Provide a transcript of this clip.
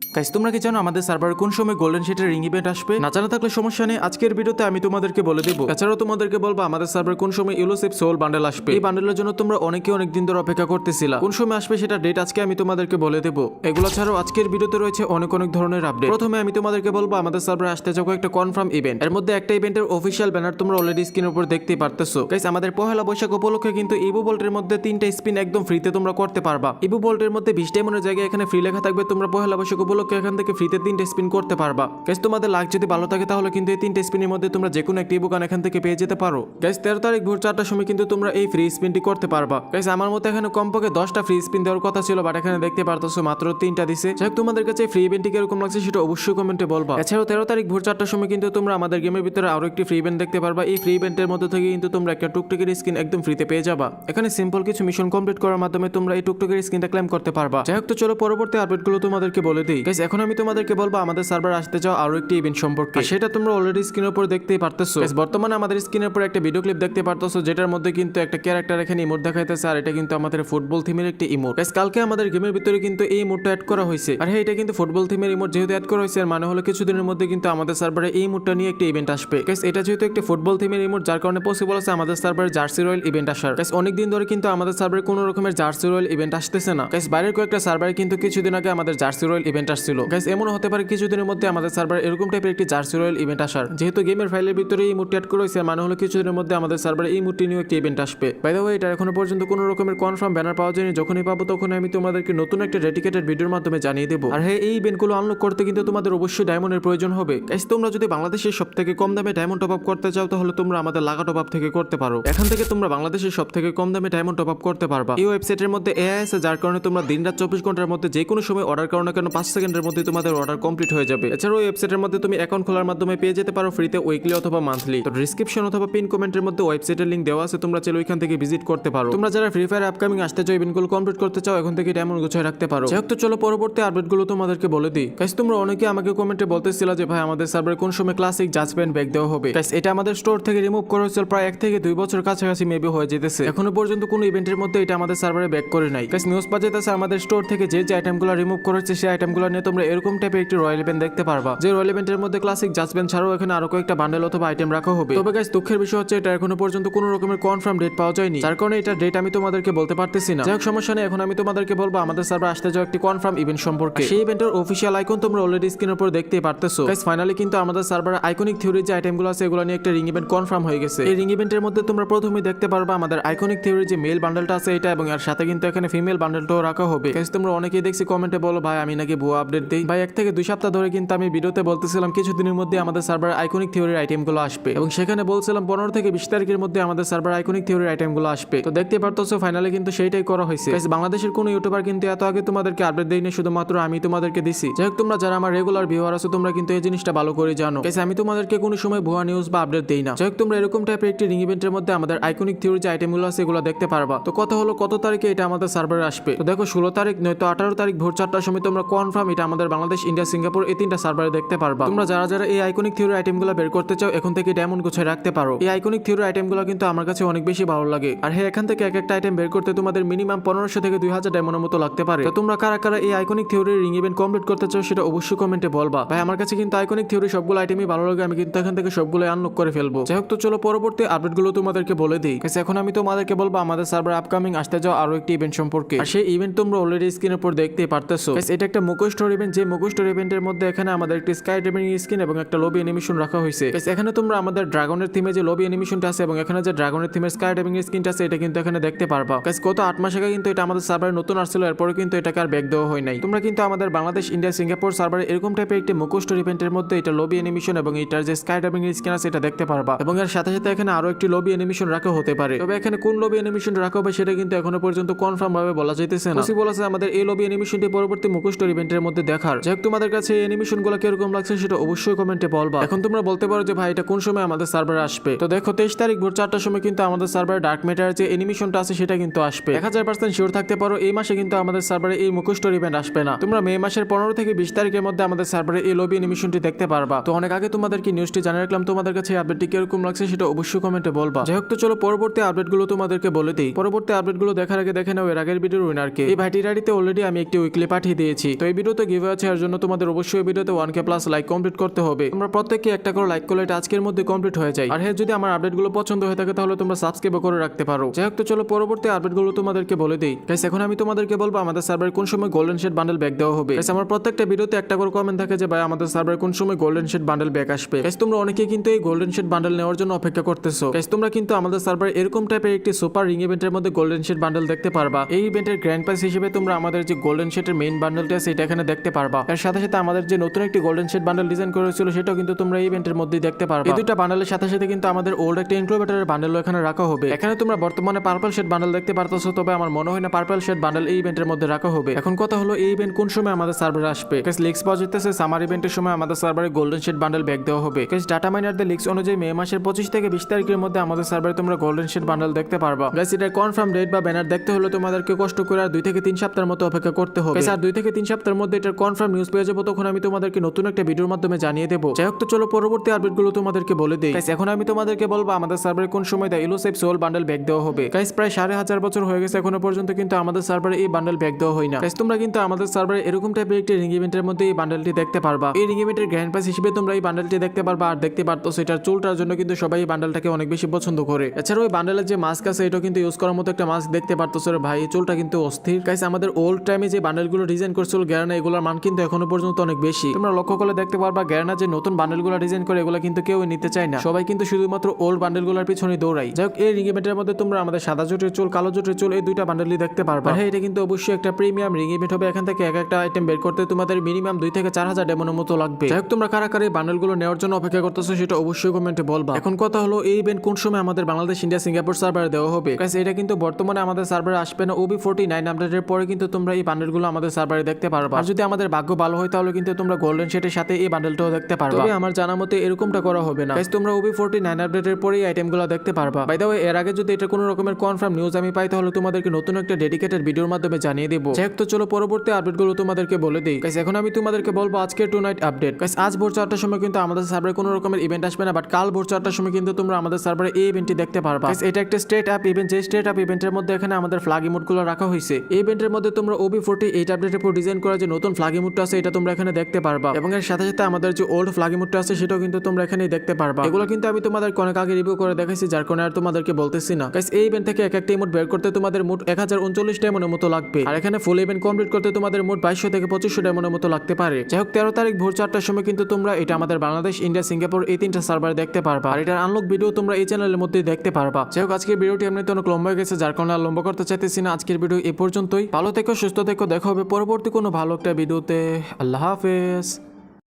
Guys তোমরা কি জানো আমাদের সার্ভার কোন সময় গোল্ডেন শিটের রিং ইভেন্ট আসবে? না জানা থাকলে সমস্যা নেই। আজকের ভিডিওতে আমি তোমাদেরকে বলে দেবো। এছাড়াও তোমাদেরকে বলব, আমাদের সার্ভারে কোন সময় ইউলোসিপ সোল বান্ডেল আসবে? এই বান্ডেলের জন্য তোমরা অনেকে অনেক দিন ধরে অপেক্ষা করতেছিলা। কোন সময় আসবে সেটা ডেট আজকে আমি তোমাদেরকে বলে দেবো। এগুলো ছাড়াও আজকের ভিডিওতে রয়েছে অনেক অনেক ধরনের আপডেট প্রথমে আমি তোমাদেরকে বলব, আমাদের সার্ভারে আসতে যাব একটা কনফার্ম ইভেন্ট এর মধ্যে একটা ইভেন্টের অফিসিয়াল ব্যানার তোমরা অলরেডি স্ক্রিনের উপর দেখতেই পারতেছো। গাইস আমাদের পহেলা বৈশাখ উপলক্ষে কিন্তু ইবু বোল্টের মধ্যে তিনটা স্পিন একদম ফ্রিতে তোমরা করতে পারবা। ইবু বোল্টের মধ্যে বিশ টাইমের জায়গায় এখানে ফ্রি লেখা থাকবে। তোমরা পহেলা বৈশাখ উপলক্ষে এখান থেকে ফ্রিতে তিনটা স্পিন করতে পারবা। গাইস তোমাদের লাখ যদি ভালো থাকে, তাহলে কিন্তু এই তিনটা স্পিনের মধ্যে তোমরা যে কোনো একটি ইবুকান এখান থেকে পেয়ে যেতে পারো। গাইস তেরো তারিখ ভোর চারটার সময় কিন্তু তোমরা এই ফ্রি স্পিনটি করতে পারবা। গাইস আমার মতে এখানে কমপক্ষে দশটা ফ্রি স্পিন দেওয়ার কথা ছিল বাট এখানে দেখতে পারতেছো মাত্র তিনটা দিছে। যাই তোমাদের কাছে ফ্রি ইভেন্টটি কীরকম লাগছে সেটা অবশ্যই কমেন্টে বলবা। এছাড়াও তেরো তারিখ ভোর চারটার সময় কিন্তু তোমরা আমাদের গেমের ভিতরে আরও একটি ফ্রি ইভেন্ট দেখতে পারবা। এই ফ্রি ইভেন্টের মধ্যে থেকে কিন্তু তোমরা একটা টুকটুকের স্কিন একদম ফ্রিতে পেয়ে যাবা। এখানে সিম্পল কিছু মিশন কমপ্লিট করার মাধ্যমে তোমরা এই টুকটুকের স্কিনটা ক্লেম করতে পারবা। যাই হোক, তো চলো পরবর্তী আপডেটগুলো তোমাদেরকে বলে দিই। গাইস এখন আমি তোমাদেরকে বলব আমাদের সার্ভার আসতে চাও আরও একটি ইভেন্ট সম্পর্কে। সেটা তোমরা অলরেডি স্ক্রিনের উপর দেখতেই পারতেছো। Guys, বর্তমানে আমাদের স্ক্রিনের উপর একটা ভিডিও ক্লিপ দেখতে পারতেছো যেটার মধ্যে কিন্তু একটা ক্যারেক্টার এখানে ইমোট দেখাইতেছে আর এটা কিন্তু আমাদের ফুটবল থিমের একটি ইমোট গাইস কালকে আমাদের গেমের ভিতরে কিন্তু এই ইমোটটা অ্যাড করা হয়েছে। আর হ্যাঁ এটা কিন্তু ফুটবল থিমের ইমোট যেহেতু অ্যাড করা হয়েছে এর মানে হলো কিছুদিনের মধ্যে কিন্তু আমাদের সার্ভারে এই ইমোটটা নিয়ে একটা ইভেন্ট আসবে। গাইস এটা যেহেতু একটা ফুটবল থিমের ইমোট যার কারণে পসিবল আছে আমাদের সার্ভারে জার্সি রয়্যাল ইভেন্ট আসার। গাইস অনেকদিন ধরে কিন্তু আমাদের সার্ভারে কোনো রকমের জার্সি রয়্যাল ইভেন্ট আসতেছে না। গাইস বাইরের কয়েকটা সার্ভারে কিন্তু কিছুদিন আগে আমাদের জার্সি রয়্যাল ইভেন্ট আসছিল। গাইস এমন হতে পারে কিছুদিনের মধ্যে আমাদের সার্ভার এরকম টাইপের একটি জার্সি রয়্যাল ইভেন্ট আসার। যেহেতু গেমের ফাইলের ভিতরে এই মুডটি অ্যাড করা হয়েছে মানে হলো কিছুদিনের মধ্যে আমাদের সার্ভারে এই মুডটি নিয়ে একটি ইভেন্ট আসবে। বাই দ্য ওয়ে এটা এখনও পর্যন্ত কোনো রকমের কনফার্ম ব্যানার পাওয়া যায়নি। যখনই পাবো তখন আমি তোমাদেরকে নতুন একটা ডেডিকেটেড ভিডিওর মাধ্যমে জানিয়ে দেবো। আর হ্যাঁ এই ইভেন্টগুলো আনলক করতে কিন্তু তোমাদের অবশ্যই ডায়মন্ডের প্রয়োজন হবে। গাইস তোমরা যদি বাংলাদেশের সব থেকে কম দামে ডায়মন্ড টপ আপ করতে চাও, তাহলে তোমরা আমাদের লাগা টপ আপ থেকে করতে পারো। এখান থেকে তোমরা বাংলাদেশের সব থেকে কম দামে ডায়মন্ড টপ আপ করতে পারবা। এই ওয়েবসাইটের মধ্যে এআই আছে যার কারণে তোমরা দিন রাত চব্বিশ ঘণ্টার মধ্যে যে কোনো সময় অর্ডার করো না কেন, পাঁচ সেকেন্ডের মধ্যে তোমাদের অর্ডার কমপ্লিট হয়ে যাবে। এছাড়াও ওয়েবসাইটের মধ্যে তুমি অ্যাকাউন্ট খোলার মাধ্যমে পেয়ে যেতে পারো ফ্রিতে উইকলি অথবা মান্থলি তো ডিসক্রিপশন অথবা পিন কমেন্টের মধ্যে ওয়েবসাইটের লিঙ্ক দেওয়া আছে, তোমরা চাইলে ওইখান থেকে ভিজিট করতে পারো। তোমরা যারা ফ্রি ফায়ার আপকামিং আসতে চাও ইভেন্টগুলো কমপ্লিট করতে চাও, এখন থেকে ডায়মন্ড গুছিয়ে রাখতে পারো। যাই তো চলো পরবর্তী আপডেটগুলো তোমাদেরকে বলে দিই। গাইস তোমরা অনেকে আমাকে কমেন্টে বলতেছিল যে, ভাই, আমাদের সার্ভারে কোন সময় ক্লাসিক জাজমেন্ট ব্যাগ দেওয়া হবে? গাইস এটা আমাদের স্টোর থেকে রিমুভ করা হয়েছিল প্রায় এক থেকে দুই বছর কাছাকাছি মেবি হয়ে যেতেছে। এখনও পর্যন্ত কোনো ইভেন্টের মধ্যে এটা আমাদের সার্ভারে ব্যাক করে নাই। গাইস নিউজ পাঠাইতেছে আমাদের স্টোর থেকে যে যে আইটেমগুলো রিমুভ করেছে সেই আইটেমগুলো নিয়ে তোমরা এরকম টাইপের একটি রয়্যাল ইভেন্ট দেখতে পারবা। যে রয়্যাল ইভেন্টের মধ্যে ক্লাসিক জাজমেন্ট ছাড়াও এখানে আরও কয়েকটা বান্ডেল অথবা আইটেম রাখা হবে। তবে গাইস দুঃখের বিষয় হচ্ছে এটা এখনও পর্যন্ত কোনো রকমের কনফার্ম ডেট পাওয়া যায়নি। যার কারণে এটা ডেট আমি তোমাদেরকে বলতে পারতেছি না। যাই হোক সমস্যা নেই এখন আমি তোমাদেরকে বলব আমাদের সার্ভার আসতে যাওয়া একটি কনফার্ম ইভেন্ট সম্পর্কে। সেই ইভেন্টের অফিসিয়াল আইকন তোমরা অলরেডি স্ক্রিনের উপর দেখতেই পারতেছো। গাইস ফাইনালি কিন্তু আমাদের সার্ভারে আইকনিক থিওরি যে আইটেমগুলো আছে এগুলো নিয়ে একটা রিং ইভেন্ট কনফার্ম হয়ে গেছে। এই রিং ইভেন্টের মধ্যে তোমরা প্রথমেই দেখতে পারবা আমাদের আইকনিক থিওরি যে মেল বান্ডেলটা আছে এটা এবং এর সাথে কিন্তু এখানে ফিমেল বান্ডেলটাও রাখা হবে। গাইস তোমরা অনেকেই দেখছি কমেন্টে বলো ভাই আমি নাকি ভুয়া আপডেট দিই। ভাই এক থেকে দুই সপ্তাহ ধরে কিন্তু আমি ভিডিওতে বলতেছিলাম কিছুদিনের মধ্যে আমাদের সার্ভার আইকনিক থিওরির আইটেমগুলো আসবে। এবং সেখানে বলছিলাম পনেরো থেকে বিশ তারিখের মধ্যে আমাদের সার্ভার আইকনিক থিওরির আইটেমগুলো আসবে। তো দেখতে পারতেছো ফাইনালি কিন্তু সেইটাই করা হয়েছে। বাংলাদেশের কোনো ইউটিউবার কিন্তু এত আগে তোমাদেরকে আপডেট দেয়নি শুধুমাত্র আমি তোমাদেরকে দিছি। যাই হোক তোমরা যারা আমার রেগুলার ভিউয়ার আছো তোমরা কিন্তু এই জিনিসটা ভালো করে জানো। Guys, আমি তোমাদেরকে কোনো সময় ভুয়া নিউজ বা আপডেট দেই না। যাই হোক তোমরা এরকম টাইপের একটি রিং ইভেন্টের মধ্যে আমাদের আইকনিক থিওরি যে আইটেমগুলো আছে এগুলো দেখতে পারবা। তো কথা হলো কত তারিখে এটা আমাদের সার্ভারে আসবে? তো দেখো ষোলো তারিখ নয়তো আঠারো তারিখ ভোর চারটার সময় তোমরা কনফার্ম এটা আমাদের বাংলাদেশ, ইন্ডিয়া, সিঙ্গাপুর, এই তিনটা সার্ভারে দেখতে পারবা। তোমরা যারা যারা এই আইকনিক থিওরি আইটেমগুলো বের করতে চাও, এখন থেকে ডায়মন্ড গুছিয়ে রাখতে পারো। এই আইকনিক থিওরি আইটেমগুলো কিন্তু আমার কাছে অনেক বেশি ভালো লাগে। আর হ্যাঁ এখান থেকে এক একটা আইটেম বের করতে তোমাদের মিনিমাম পনেরোশো থেকে দুই হাজার ডায়মন্ডের মতো লাগতে পারে। তো তোমরা কারা কারা এই আইকনিক থিওরির রিং ইভেন্ট কমপ্লিট করতে চাও, সেটা অবশ্যই কমেন্টে বলবা। ভাই, আমার কাছে কিন্তু আইকনিক থিওরি সবগুলো আইটেমই ভালো লাগে, আমি কিন্তু এখান থেকে সবগুলো আনলক করে ফেলব। যাই হোক, তো চলো পরবর্তী আপডেটগুলো তোমাদেরকে বলে দিই। এখন আমি তোমাদেরকে বলব, আমাদের সার্ভার আপকামিং আসতে যাও আরও একটি ইভেন্ট সম্পর্কে। আর সেই ইভেন্ট তোমরা অলরেডি স্ক্রিনের উপর দেখতেই পারতেছো। এটা একটা মুখো স্টোর ইভেন্ট যে মুখো স্টোর ইভেন্টের মধ্যে এখানে আমাদের একটি স্কাই ড্রাইভিং স্কিন এবং একটা লবি অ্যানিমেশন রাখা হয়েছে। এখানে তোমরা আমাদের ড্রাগনের থিমে যে লবি অ্যানিমেশনটা আছে এবং এখানে যে ড্রাগনের থিমের স্কাই ড্রাইভিং স্কিনটা আছে, এটা কিন্তু এখানে দেখতে পারবা। কাজ গত আট মাস আগে কিন্তু এটা আমাদের সার্ভারে নতুন আসছিল, এরপরে কিন্তু এটাকে আর ব্যাক দেওয়া হয় নাই। তোমরা কিন্তু আমাদের বাংলাদেশ, ইন্ডিয়া, সিঙ্গাপুর সার্ভারে এরকম টাইপের একটি মুখো স্টোর ইভেন্টের মধ্যে এটা লবি অ্যানিমেশন এবং এটার যে স্কাই ড্রাইভিং স্কিন আছে, এটা দেখতে পারবা। এবং এর সাথে সাথে এখানে আরও একটি লবি অ্যানিমেশন রাখা হতে পারে। তবে এখানে কোন লবি অ্যানিমেশন রাখা হবে, সেটা কিন্তু এখনও পর্যন্ত কনফার্ম ভাবে বলা যাইতেছে না। পসিবল আছে আমাদের এই লবি অ্যানিমেশনটি পরবর্তী মুখোশ ইভেন্টের মধ্যে দেখার। যাই তোমাদের কাছে এই অ্যানিমেশনগুলো কীরকম লাগছে সেটা অবশ্যই কমেন্টে বলবা। এখন তোমরা বলতে পারো যে, ভাই, এটা কোন সময় আমাদের সার্ভারে আসবে? তো দেখো, তেইশ তারিখ ভোর চারটার সময় কিন্তু আমাদের সার্ভারে ডার্ক ম্যাটার যে অ্যানিমেশনটা আছে, সেটা কিন্তু আসবে। এক হাজার পার্সেন্ট শিওর থাকতে পারো, এই মাসে কিন্তু আমাদের সার্ভারে এই মুখোশ ইভেন্ট আসবে না। তোমরা মে মাসের পনেরো থেকে বিশ তারিখের মধ্যে আমাদের সার্ভারে এই লবি অ্যানিমেশনটি দেখতে পারবা। তো অনেক আগে তোমাদেরকে নিউজটি জানিয়ে রাখলাম, তোমাদের কাছে আপডেটটি কীরকম লাগছে সেটা অবশ্যই কমেন্টে বলবা। যাই হোক, তো চলো, পরবর্তী আপডেটগুলো তোমাদেরকে বলে দিই। পরবর্তী আপডেটগুলো দেখার আগে দেখে নাও এর আগের ভিডিওর উইনারকে এই ভাইটির আইডিতে অলরেডি আমি একটি উইকলি পাঠিয়ে দিয়েছি। তো এই ভিডিওতে গিভে আছে, এর জন্য তোমাদের অবশ্যই ভিডিওতে one K plus like complete করতে হবে। তোমরা প্রত্যেককে একটা করে লাইক করলে এটা আজকের মধ্যে কমপ্লিট হয়ে যায়। আর হ্যাঁ যদি আমার আপডেটগুলো পছন্দ হয়ে থাকে, তাহলে তোমরা সাবস্ক্রাইব করে রাখতে পারো। যাই হোক, তো চলো পরবর্তী আপডেটগুলো তোমাদেরকে বলে দিই। গাইস এখন আমি তোমাদেরকে বলব, আমাদের সার্ভারে কোন সময় গোল্ডেন শেড বান্ডেল ব্যাক দেওয়া হবে? গাইস আমার প্রত্যেকটা ভিডিওতে একটা করে কমেন্ট থাকে যে, ভাই, আমাদের সার্ভারে কোন সময় গোল্ডেন শেড বান্ডেল ব্যাক আসবে? গাইস তোমরা অনেকে কিন্তু এই গোল্ডেন শেড বান্ডেল নেওয়ার জন্য অপেক্ষা করতেছো। গাইস তোমরা কিন্তু আমাদের সার্ভারে এরকম টাইপের একটি সুপার রিং ইভেন্টের মধ্যে গোল্ডেন শেড বান্ডেল দেখতে পারবা। এই ইভেন্টের গ্র্যান্ড প্রাইস হিসেবে তোমরা আমাদের যে গোল্ডেন শেডের মেইন বান্ডেলটা আছে এটা এখানে দেখতে পারবা। এর সাথে সাথে আমাদের যে নতুন একটি গোল্ডেন শেড বান্ডেল ডিজাইন করেছিল সেটাও কিন্তু তোমরা এই ইভেন্টের মধ্যেই দেখতে পারবা। এই দুইটা বান্ডেলের সাথে সাথে কিন্তু আমাদের ওল্ড একটা ইনক্লুবেটারের বান্ডেলও এখানে রাখা হবে। এখানে তোমরা বর্তমানে পার্পল শেড বান্ডেল দেখতে পারতেছো, তবে আমার মনে হয় না পার্পল শেড বান্ডেল এই ইভেন্টের মধ্যে রাখা হবে। এখন কথা হলো, এই ইভেন্ট কোন সময় আমাদের সার্ভারে আসবে? কাজ লিক্স পাওয়া যেতেছে সামার ইভেন্টের সময় আমাদের সার্ভারে গোল্ডেন শেড বান্ডেল ব্যাক দেওয়া হবে। কাজ ডাটা মাইনারদের লিক্স অনুযায়ী মে মাসের পঁচিশ থেকে বিশ তারিখের মধ্যে আমাদের সার্ভারে তোমরা গোল্ডেন শেড বান্ডেল দেখতে পারবা। গাইস এটা কনফার্ম ডেট বা ব্যানার দেখতে হলে তোমাদেরকে কষ্ট করে আর দুই থেকে তিন সপ্তাহের মতো অপেক্ষা করতে হবে। আর দুই থেকে তিন সপ্তাহের মধ্যে এটার কনফার্ম নিউজ পেয়ে যাব তখন আমি তোমাদেরকে নতুন একটা ভিডিওর মাধ্যমে জানিয়ে দেবো। যাই হোক তো চলো পরবর্তী আপডেটগুলো তোমাদেরকে বলে দিই। এখন আমি তোমাদেরকে বলব আমাদের সার্ভারে কোন সময় দ্য ইলোসেফ সোল বান্ডেল ব্যাগ দেওয়া হবে? গাইস প্রায় সাড়ে হাজার বছর হয়ে গেছে এখনও পর্যন্ত কিন্তু আমাদের সার্ভারে এই বান্ডেল ব্যাক দেওয়া হয় না। Guys, তোমরা কিন্তু আমাদের সার্ভারে এরকম টাইপের একটি রিং ইভেন্টের মধ্যে এই বান্ডেলটি দেখতে পারবা। এই রিং ইভেন্টের গ্র্যান্ড পাস হিসেবে তোমরা এই বান্ডেলটি দেখতে পারবা আর দেখতে পারতো সেটার চুলটার জন্য কিন্তু সবাই এই বান্ডেলটাকে অনেক বেশি পছন্দ করে। এছাড়াও ওই বান্ডেলের যে মাস্ক আছে এটা কিন্তু ইউজ করার মতো একটা মাস্ক দেখতে পারতো ভাই। চুলটা কিন্তু অস্থির। গাইস আমাদের ওল্ড টাইমে যে বান্ডেলগুলো ডিজাইন করছিল গ্যারানা এগুলোর মান কিন্তু এখনও পর্যন্ত অনেক বেশি। তোমরা লক্ষ্য করলে দেখতে পারবা গ্যারানা যে নতুন বান্ডেলগুলো ডিজাইন করে এগুলো কিন্তু কেউ নিতে চায় না। সবাই কিন্তু শুধুমাত্র ওল্ড বান্ডেলগুলোর পিছনে দৌড়াই যাই হোক, এই রিং ইভেন্টের মধ্যে তোমরা আমাদের সাদা জোটের চুল, কালো জোটের চুল এই দুইটা বান্ডেলই দেখতে পারবা। হ্যাঁ এটা কিন্তু অবশ্যই একটা প্রিমিয়াম রিং ইভেন্ট হবে। এখান থেকে এক একটা আইটেম বের করতে তোমাদের মিনিমাম দুই থেকে চার হাজার ডেমনের মতো লাগবে। যাই হোক, তোমরা কারা কারা এই বান্ডেলগুলো নেওয়ার জন্য অপেক্ষা করতেছো সেটা অবশ্যই কমেন্টে বলবা। এখন কথা হলো, এই ইভেন্ট কোন সময় আমাদের বাংলাদেশ, ইন্ডিয়া, সিঙ্গাপুর সার্ভারে দেওয়া হবে? এটা কিন্তু বর্তমানে আমাদের সার্ভারে আসবে না। ওবি ফোর্টি নাইন আপডেটের পরে কিন্তু তোমরা এই বান্ডেলগুলো আমাদের সার্ভারে দেখতে পারবা। আর যদি আমাদের ভাগ্য ভালো হয় তাহলে কিন্তু তোমরা গোল্ডেন শেটের সাথে এই বান্ডেলটাও দেখতে পারবা। তবে আমার জানা মতে এরকমটা করা হবে না। Guys, তোমরা ওবি ফোর্টি নাইন আপডেটের পরেই আইটেমগুলো দেখতে পারবা। বাই দ্য এর আগে যদি এটা কোনো রকমের কনফার্ম নিউজ আমি পাই তাহলে তোমাদেরকে নতুন একটা ডেডিকেটেড ভিডিওর মাধ্যমে জানিয়ে দেবো। যাই তো চলো পরবর্তী আপডেটগুলো তোমাদেরকে বলে দিই। Guys, এখন আমি তোমাদেরকে বলব আজকে টু নাইট আপডেট আজ ভোর চারটার সময় কিন্তু আমাদের সার্ভারে কোনো রকমের ইভেন্ট আসবে না বাট কাল ভোর চারটার সময় কিন্তু তোমরা আমাদের সার্ভারে এই ইভেন্টটি দেখতে পারবা। এটা একটা স্টেট আপ ইভেন্ট যে স্টেট আপ ইভেন্টের মধ্যে এখানে আমাদের ফ্লাগ ইমোটগুলো রাখা হয়েছে এই ইভেন্টের মধ্যে তোমরা ওবি ফোর্টি এইট আপডেটের উপর ডিজাইন করা যে নতুন ফ্লাগ ইমোটটা আছে এটা তোমরা এখানে দেখতে পারবা। এবং এর সাথে সাথে আমাদের যে ওল্ড ফ্লাগ ইমোটটা আছে সেটাও কিন্তু তোমরা এখানে দেখতে পারবা। এগুলো কিন্তু আমি তোমাদের অনেক আগে রিভিউ করে দেখাইছি যার কারণে আর তোমাদেরকে বলতেছি না। Guys, এই ইভেন্ট থেকে এক একটা ইমোট বের করতে তোমাদের মোট এক হাজার উনচল্লিশ ডায়মন্ডের মতো লাগবে। আর এখানে ফুল ইভেন্ট কমপ্লিট করতে তোমাদের মোট বাইশশো থেকে পঁচিশশো ডায়মন্ডের মতো লাগতে পারে। যাই হোক তেরো তারিখ ভোর চারটার সময় কিন্তু তোমরা এটা আমাদের বাংলাদেশ ইন্ডিয়া সিঙ্গাপুর এই তিনটা সার্ভার দেখতে পারবা। আর এটার আনলক ভিডিও তোমরা এই চ্যানেলের মধ্যে দেখতে পারবা। যাই হোক আজকের ভিডিওটি এমনিতে অনেক লম্বা হয়ে গেছে যার কারণে আর লম্বা করতে চাইতেছি না। আজকের ভিডিও এ পর্যন্তই। ভালো থেকো সুস্থ থেকো দেখা হবে পরবর্তী কোনো ভালো একটা ভিডিওতে আল্লাহ হাফেজ